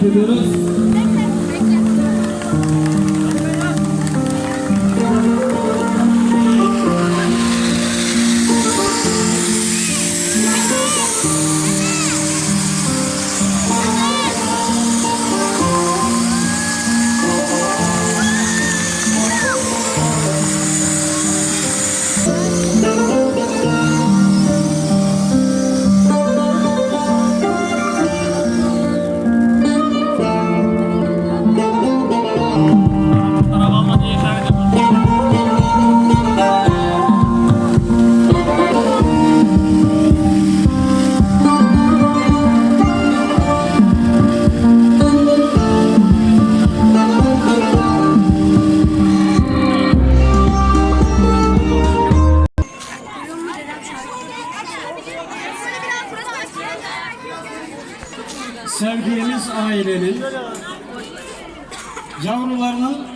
davet ediyoruz. Sevdiğimiz ailenin yavrularının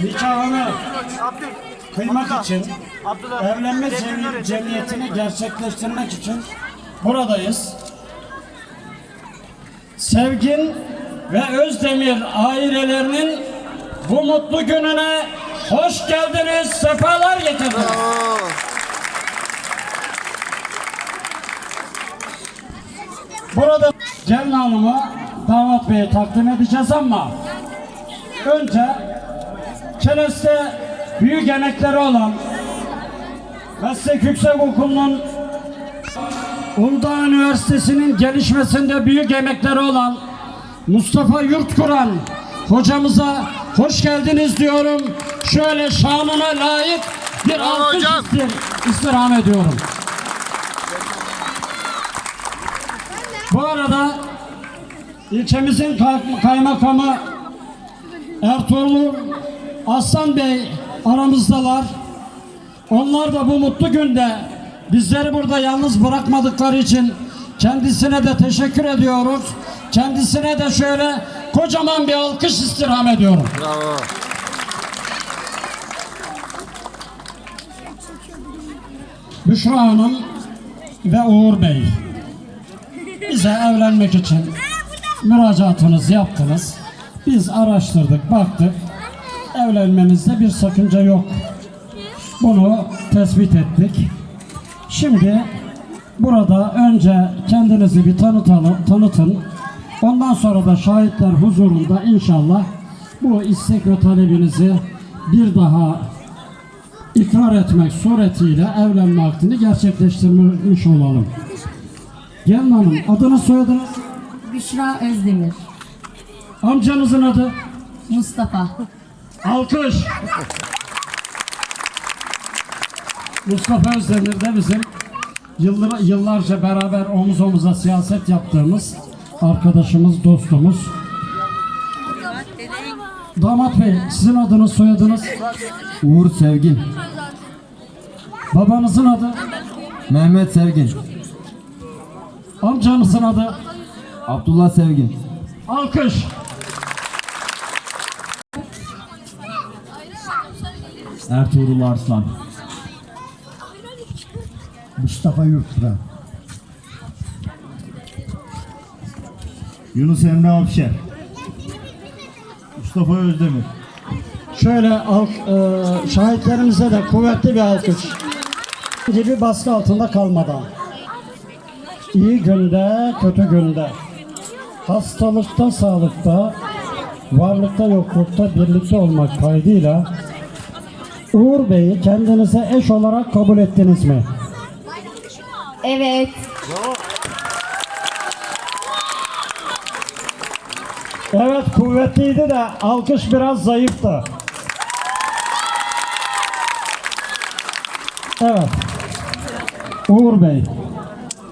nikahını kıymak için evlenme cem- cemiyetini gerçekleştirmek için buradayız. Sevgin ve Özdemir ailelerinin bu mutlu gününe hoş geldiniz, sefalar getirdiniz. Burada gelin hanımı damat beye takdim edeceğiz ama önce Keles'te büyük emekleri olan Meslek Yüksek Okulu'nun Uludağ Üniversitesi'nin gelişmesinde büyük emekleri olan Mustafa Yurtkuran hocamıza hoş geldiniz diyorum. Şöyle şanına layık bir alkış istirham ediyorum. Bu arada ilçemizin kay- kaymakamı Ertuğrul Aslan Bey aramızdalar. Onlar da bu mutlu günde bizleri burada yalnız bırakmadıkları için kendisine de teşekkür ediyoruz. Kendisine de şöyle kocaman bir alkış istirham ediyorum. Bravo. Büşra Hanım ve Uğur Bey bize evlenmek için müracaatınızı yaptınız. Biz araştırdık, baktık. Evlenmenizde bir sakınca yok. Bunu tespit ettik. Şimdi burada önce kendinizi bir tanıtalım, tanıtın. Ondan sonra da şahitler huzurunda inşallah bu istek ve talebinizi bir daha ikrar etmek suretiyle evlenme aktini gerçekleştirmiş olalım. Gelin hanım adını soyadınız, Büşra Özdemir, amcanızın adı, Mustafa. alkış. Mustafa Özdemir de bizim yıllar, yıllarca beraber omuz omuza siyaset yaptığımız arkadaşımız, dostumuz. Damat Bey sizin adınız, soyadınız, Uğur Sevgin, babanızın adı, Mehmet Sevgin, amcanızın adı, Abdullah Sevgin, alkış. Ertuğrul Arslan, Mustafa Yurtturan. Yunus Emre Avşer. Mustafa Özdemir. Şöyle al, e, şahitlerimize de kuvvetli bir alkış. Gibi baskı altında kalmadan. İyi günde, kötü günde. Hastalıkta, sağlıkta, varlıkta, yoklukta birlikte olmak kaydıyla Uğur Bey'i kendinize eş olarak kabul ettiniz mi? Evet. Evet kuvvetliydi de alkış biraz zayıftı. Evet. Uğur Bey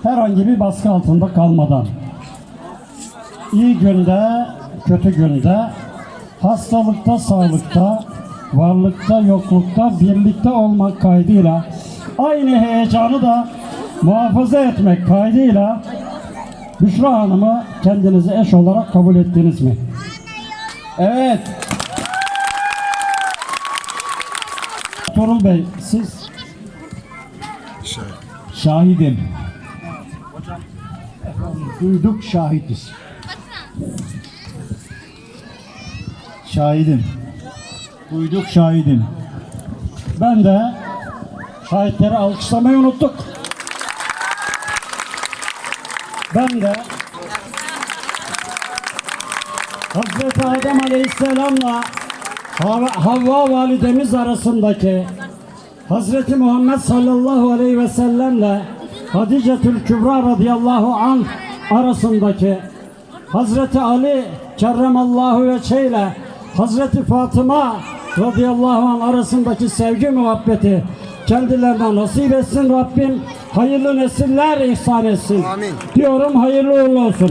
herhangi bir baskı altında kalmadan iyi günde, kötü günde, hastalıkta, sağlıkta, varlıkta, yoklukta birlikte olmak kaydıyla aynı heyecanı da muhafaza etmek kaydıyla Büşra Hanım'ı kendinize eş olarak kabul ettiniz mi? Evet, Torul Bey siz şahidim. Duyduk şahitiz. Şahidim. Duyduk şahidim. Ben de şahitleri alkışlamayı unuttuk. Ben de Hazreti Adem Aleyhisselam'la Hav- Havva validemiz arasındaki Hazreti Muhammed sallallahu aleyhi ve sellemle Hadicetül Kübra radıyallahu anh arasındaki Hazreti Ali kerremallahu ve ile Hazreti Fatıma radıyallahu anh arasındaki sevgi muhabbeti kendilerine nasip etsin Rabbim hayırlı nesiller ihsan etsin. Amin. Diyorum hayırlı uğurlu olsun.